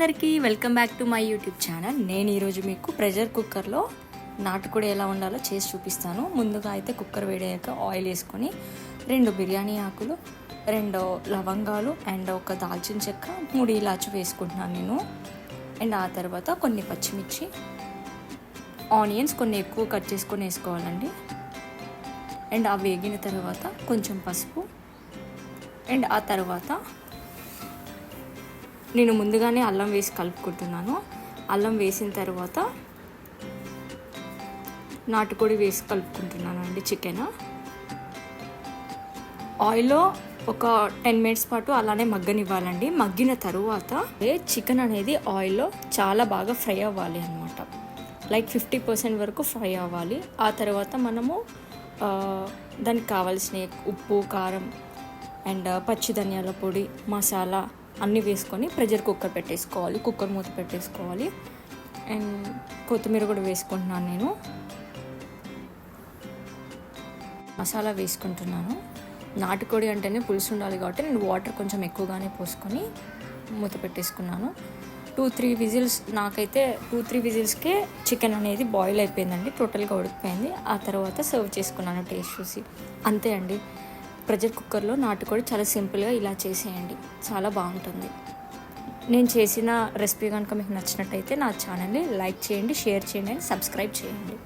అందరికీ welcome back to my YouTube channel. నేను ఈరోజు మీకు ప్రెషర్ కుక్కర్లో నాటుకోడి ఎలా ఉండాలో చేసి చూపిస్తాను. ముందుగా అయితే కుక్కర్ వేడయ్యాక ఆయిల్ వేసుకొని రెండు బిర్యానీ ఆకులు రెండు లవంగాలు అండ్ ఒక దాల్చిన చెక్క మూడు ఇలాచి వేసుకుంటున్నాను నేను. అండ్ ఆ తర్వాత కొన్ని పచ్చిమిర్చి ఆనియన్స్ కొన్ని ఎక్కువ కట్ చేసుకొని వేసుకోవాలండి. అండ్ ఆ వేగిన తర్వాత కొంచెం పసుపు అండ్ ఆ తర్వాత నేను ముందుగానే అల్లం వేసి కలుపుకుంటున్నాను. అల్లం వేసిన తర్వాత నాటుకోడి వేసి కలుపుకుంటున్నాను అండి చికెన్. ఆయిల్లో ఒక టెన్ మినిట్స్ పాటు అలానే మగ్గనివ్వాలండి. మగ్గిన తరువాత చికెన్ అనేది ఆయిల్లో చాలా బాగా ఫ్రై అవ్వాలి అనమాట లైక్ ఫిఫ్టీ పర్సెంట్ వరకు ఫ్రై అవ్వాలి. ఆ తర్వాత మనము దానికి కావాల్సిన ఉప్పు కారం అండ్ పచ్చి ధనియాల పొడి మసాలా అన్నీ వేసుకొని ప్రెషర్ కుక్కర్ పెట్టేసుకోవాలి కుక్కర్ మూత పెట్టేసుకోవాలి. అండ్ కొత్తిమీర కూడా వేసుకుంటున్నాను నేను. మసాలా వేసుకుంటున్నాను. నాటుకోడి అంటేనే పులుసు ఉండాలి కాబట్టి నేను వాటర్ కొంచెం ఎక్కువగానే పోసుకొని మూత పెట్టేసుకున్నాను. టూ త్రీ విజిల్స్ నాకైతే టూ త్రీ విజిల్స్కే చికెన్ అనేది బాయిల్ అయిపోయిందండి టోటల్గా ఉడికిపోయింది. ఆ తర్వాత సర్వ్ చేసుకున్నాను టేస్ట్ చూసి. అంతే అండి. ప్రెషర్ కుక్కర్లో నాటుకోడి చాలా సింపుల్గా ఇలా చేసేయండి. చాలా బాగుంటుంది. నేను చేసిన రెసిపీ కనుక మీకు నచ్చినట్టయితే నా ఛానల్ని లైక్ చేయండి షేర్ చేయండి అండ్ సబ్స్క్రైబ్ చేయండి.